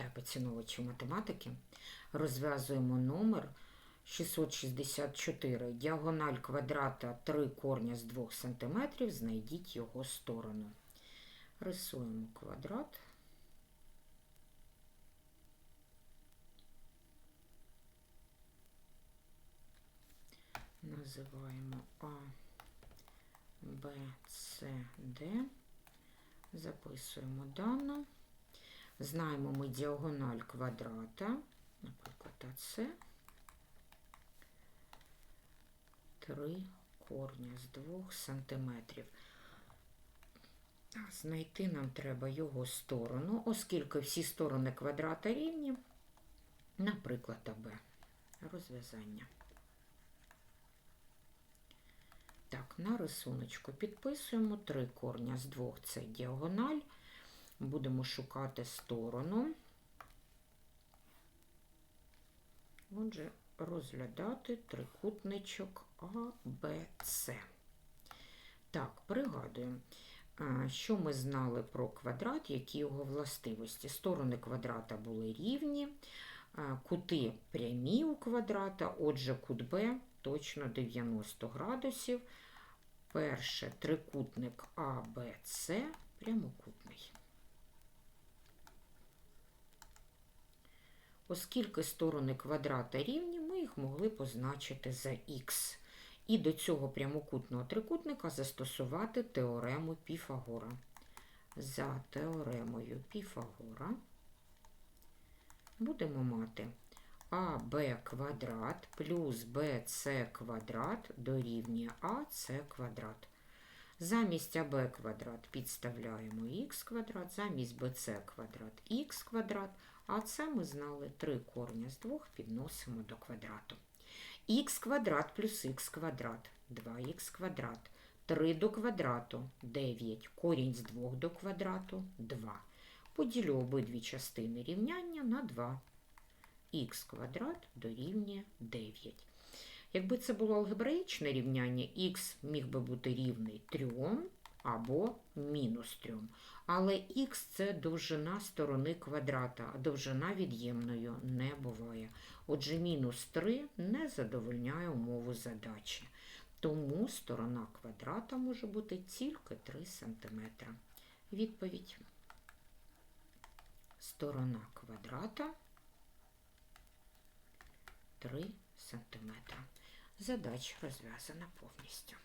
Вітаю поціновувачі математики. Розв'язуємо номер 664. Діагональ квадрата 3 корня з 2 см. Знайдіть його сторону. Рисуємо квадрат. Називаємо А, Б, С, Д. Записуємо дану. Знаємо ми діагональ квадрата, наприклад, АС. 3 корня з 2 сантиметрів. Знайти нам треба його сторону, оскільки всі сторони квадрата рівні, наприклад, АБ. Розв'язання. Так, на рисуночку підписуємо 3 корня з 2 це діагональ. Будемо шукати сторону. Отже, розглядати трикутничок А, Б, С. Так, пригадуємо, що ми знали про квадрат, які його властивості. Сторони квадрата були рівні, кути прямі у квадрата, отже, кут Б точно 90 градусів. Перше трикутник А, Б, С прямокутний. Оскільки сторони квадрата рівні, ми їх могли позначити за х. І до цього прямокутного трикутника застосувати теорему Піфагора. За теоремою Піфагора будемо мати АБ квадрат плюс БЦ квадрат дорівнює АС квадрат. Замість АБ квадрат підставляємо х квадрат, замість БЦ квадрат х квадрат, а це ми знали 3 корня з 2 підносимо до квадрату. х квадрат плюс х квадрат 2х квадрат. 3 до квадрату 9, корінь з 2 до квадрату 2. Поділю обидві частини рівняння на 2. х квадрат дорівнює 9. Якби це було алгебраїчне рівняння, х міг би бути рівний 3 або мінус 3. Але х це довжина сторони квадрата, а довжина від'ємною не буває. Отже, мінус 3 не задовольняє умову задачі. Тому сторона квадрата може бути тільки 3 см. Відповідь. Сторона квадрата 3 см. Задача розв'язана повністю.